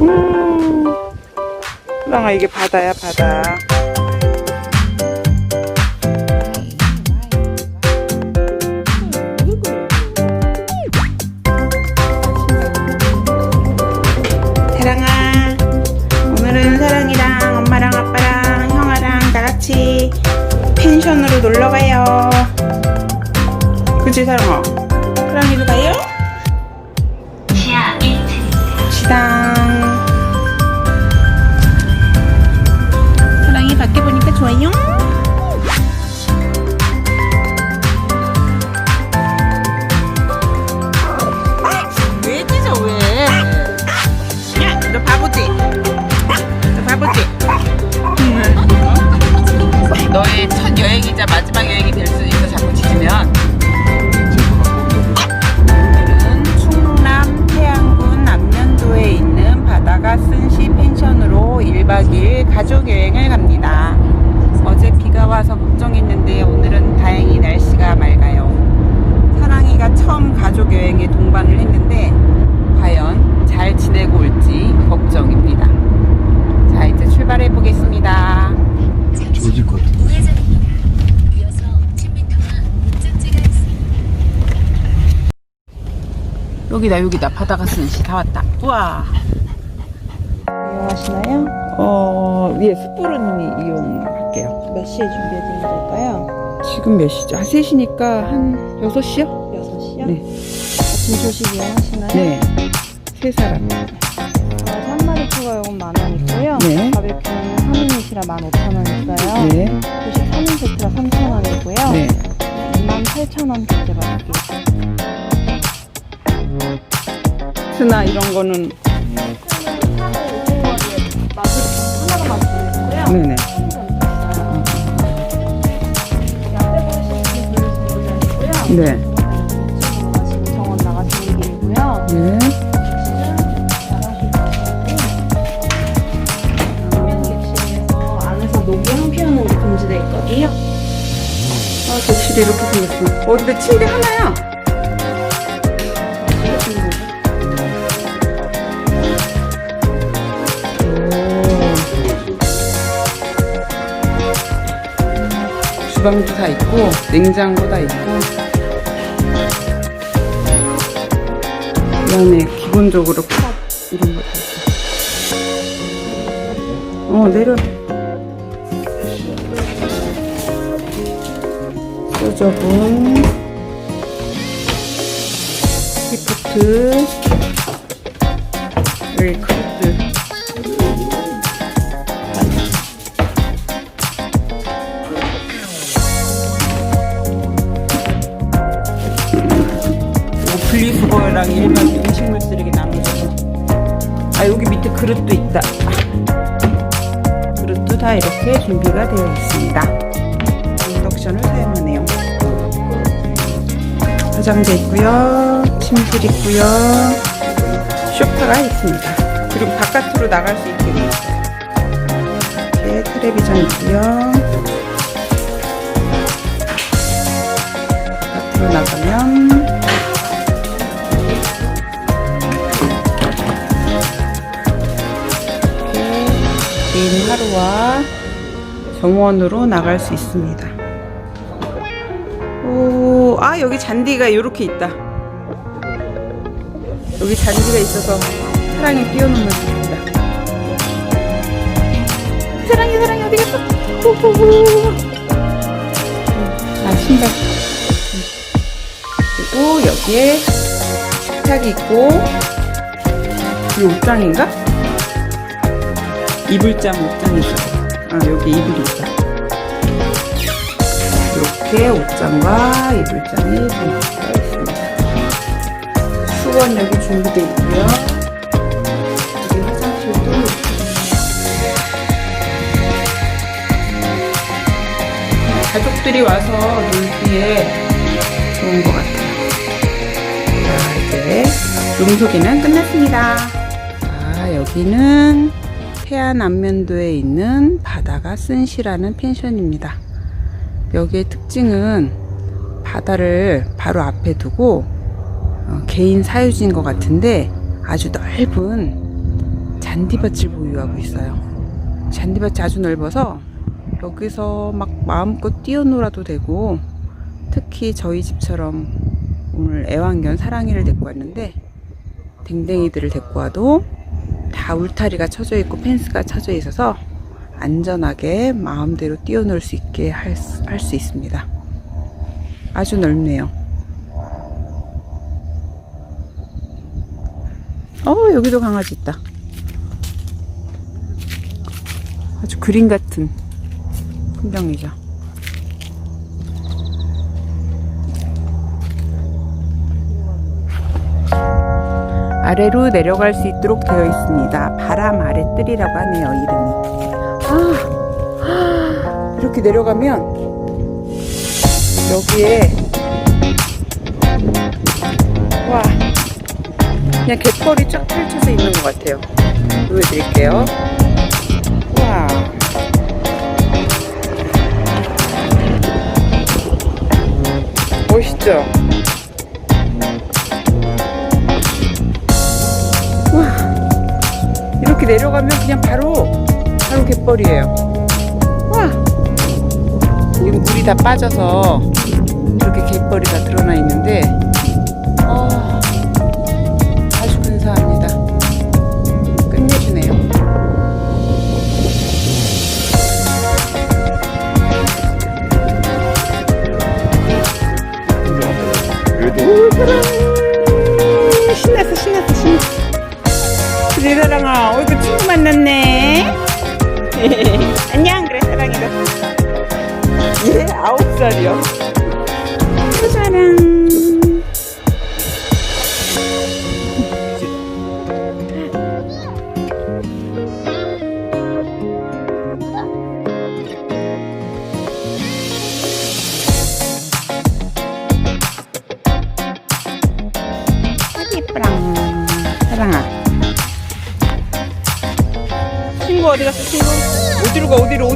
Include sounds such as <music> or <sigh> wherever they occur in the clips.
음, 호랑아 이게 바다야 바다. 사랑아, 오늘은 사랑이랑 엄마랑 아빠랑 형아랑 다 같이 펜션으로 놀러 가요. 그치 사랑아? 사랑이도 가요? 지하 1층 시당. 사랑이 밖에 보니까 좋아요? 왜 찢어 왜? 야, 너 바보지? 너 바보지? 너의 첫 여행이자 마지막 여행이 될 수 있어 자꾸 짖으면 바다가 쓴시 펜션으로 1박 2일 가족 여행을 갑니다. 어제 비가 와서 걱정했는데 오늘은 다행히 날씨가 맑아요. 사랑이가 처음 가족 여행에 동반을 했는데 과연 잘 지내고 올지 걱정입니다. 자, 이제 출발해 보겠습니다. 조질 것 같아. 우회전입니다. 이어서 10m와 목적지가 있습니다. 여기다 여기다 바다가 쓰는 시다 왔다. 우와. 이용하시나요? 어, 예, 숯불은 이용할게요. 몇 시에 준비해드리면 될까요? 지금 몇 시죠? 한 3시니까 한 6시요? 6시요? 네. 아침 조식 이용하시나요? 네. 세 사람. 강아지 한 마리 추가 요금 만원 있고요. 네. 바베큐는 3인이시라 15,000원 있어요. 네. 조식 3인 세트가 3,000원이고요. 네. 28,000원 결제 받을게요. 스나 이런 거는 네네. 네. 정원 나가시는 길이고요. 네. 객실에서 안에서 녹이형 피우는 게 금지되어 있거든요. 아, 객실이 이렇게 생겼어. 어, 근데 침대 하나야. 주방도 다 있고, 냉장고 다 있고. 이 안에 기본적으로 컵 이런 거 다 있어. 어, 내려. 소저분 여기 그 그릇도 있다 그릇도 다 이렇게 준비가 되어 있습니다 인덕션을 사용하네요. 화장대 있고요. 침실 있고요. 쇼파가 있습니다. 그리고 바깥으로 나갈 수 있게 되어 있어요. 이렇게 텔레비전 있고요. 와 정원으로 나갈 수 있습니다. 오, 아, 여기 잔디가 이렇게 있다. 여기 잔디가 있어서 사랑이 뛰어넘을 수 있다. 사랑이, 사랑이 어디 갔어? 후후후. 아, 신발. 그리고 여기에 식탁이 있고, 이 옷장인가? 이불장 옷장이 있어. 아, 여기 이불이 있다. 이렇게 옷장과 이불장이 준비되어 있습니다. 수건 여기 준비되어 있고요. 여기 화장실도 가족들이 와서 놀기에 좋은 것 같아요. 자, 이제 룸 소개는 끝났습니다. 자, 여기는 태안 안면도에 있는 바다가 쓴시라는 펜션입니다. 여기의 특징은 바다를 바로 앞에 두고 어, 개인 사유지인 것 같은데 아주 넓은 잔디밭을 보유하고 있어요. 잔디밭이 아주 넓어서 여기서 막 마음껏 뛰어놀아도 되고 특히 저희 집처럼 오늘 애완견 사랑이를 데리고 왔는데 댕댕이들을 데리고 와도 다 울타리가 쳐져 있고 펜스가 쳐져 있어서 안전하게 마음대로 뛰어놀 수 있게 할 수 있습니다. 아주 넓네요. 어, 여기도 강아지 있다. 아주 그림 같은 풍경이죠. 아래로 내려갈 수 있도록 되어 있습니다. 바람 아래 뜰이라고 하네요, 이름이. 아, 이렇게 내려가면 여기에 와 그냥 갯벌이 쫙 펼쳐져 있는 것 같아요. 보여드릴게요. 와. 멋있죠? 이렇게 내려가면 그냥 바로, 바로 갯벌이에요. 와. 지금 물이 다 빠져서 이렇게 갯벌이 다 드러나 있는데, 어,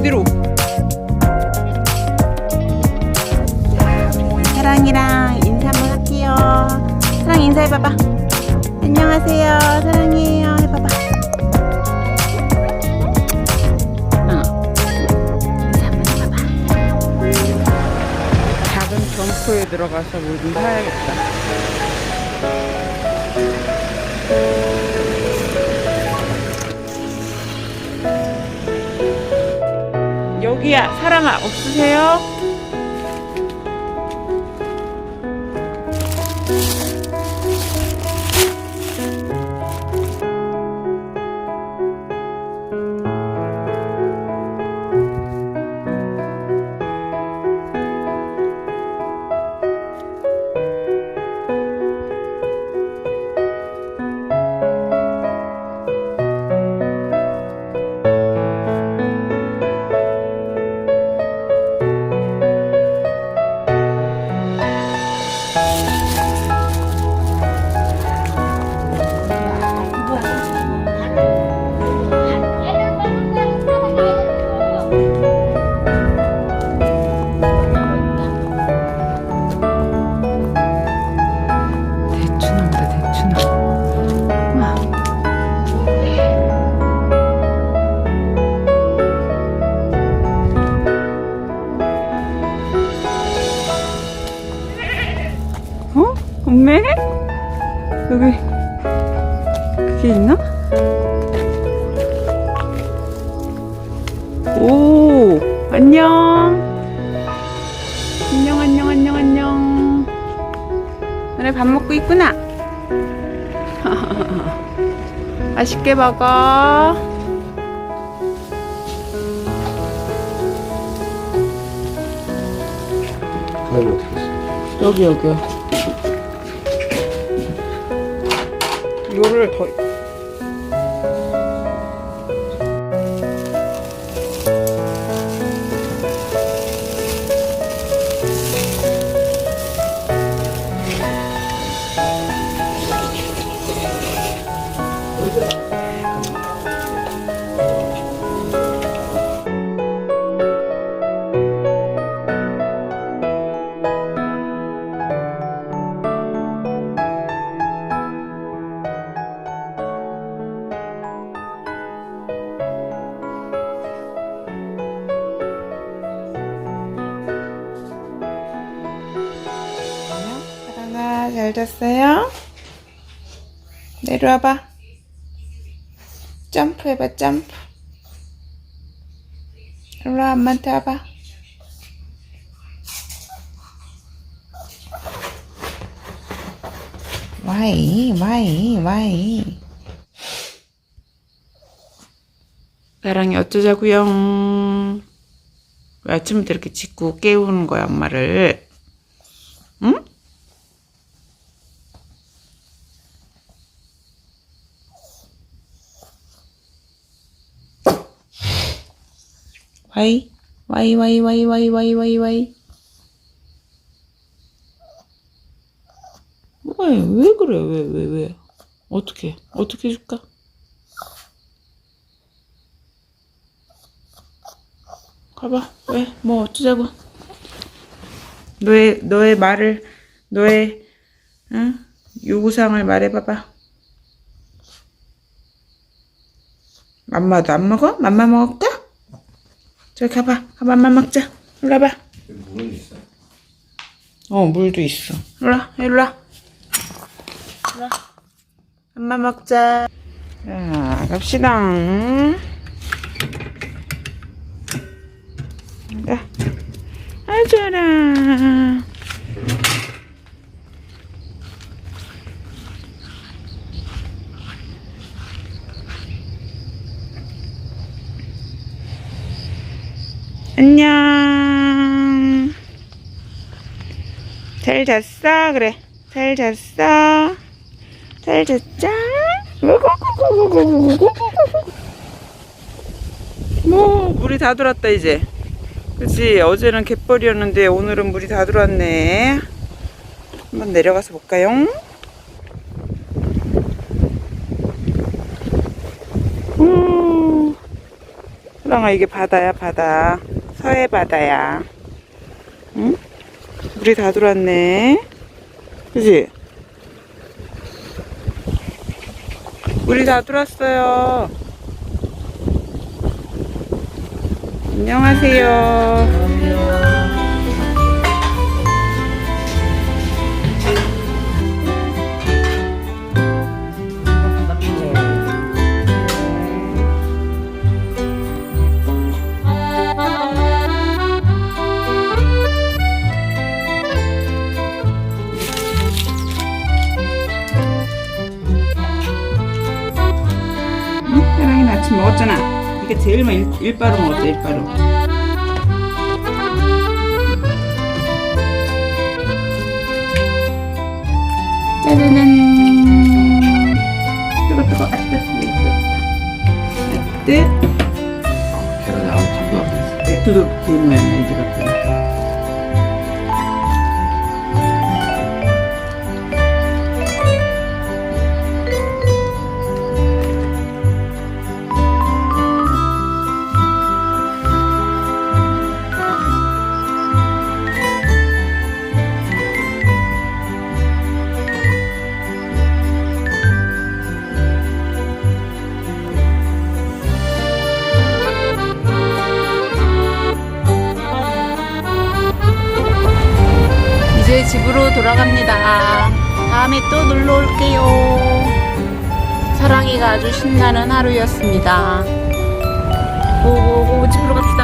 어디로. 사랑이랑 인사 한번 할게요. 사랑 인사해봐봐. 안녕하세요. 사랑해요. 해봐봐. 어. 인사 한번 해봐봐. 작은 점포에 들어가서 뭘좀 사야겠다 여기야 사랑아 없으세요? 엄매? 여기 그게 있나? 오 안녕 안녕 안녕 안녕 안녕 너네 밥 먹고 있구나 <laughs> 맛있게 먹어? 여기 여기요 이거를 더 잘 잤어요? 내려와봐. 점프 해봐, 점프. 일로와, 엄마한테 와봐. 와이, 와이, 와이. 나랑이 어쩌자구요? 왜 아침부터 이렇게 짖고 깨우는 거야, 엄마를? 응? 와이, 와이, 와이, 와이, 와이, 와이, 와이, 와이. 왜, 왜 그래, 왜, 왜, 왜? 어떻게, 어떻게 해줄까? 가봐, 왜, 뭐 어쩌자고. 너의, 너의 말을, 너의, 응? 요구사항을 말해봐봐. 맘마도 안 먹어? 맘마 먹을까? 저기 가봐. 가봐, 맘마 먹자. 일로 와봐. 물은 있어. 어, 물도 있어. 일로 와, 일로 와. 일로 와. 맘마 먹자. 자, 갑시다. 자, 아, 좋아라. 안녕. 잘 잤어? 그래. 잘 잤어? 잘 잤자? 뭐, 물이 다 들어왔다, 이제. 그치? 어제는 갯벌이었는데, 오늘은 물이 다 들어왔네. 한번 내려가서 볼까요? 음, 호랑아, 이게 바다야, 바다. 서해 바다야. 응? 물이 다 들어왔네. 그지? 물이 다 들어왔어요. 안녕하세요. 응? 제일 많이 일, 일바로 먹었지, 일바로. 짜자잔. 뜨거, 뜨거. 아, 뜨거, 뜨거. 뜨거. 계란이 아무 밥도 안 됐어. 뜨거. 이제 같은. 이제 집으로 돌아갑니다. 다음에 또 놀러 올게요. 사랑이가 아주 신나는 하루였습니다. 고고고 집으로 갑시다.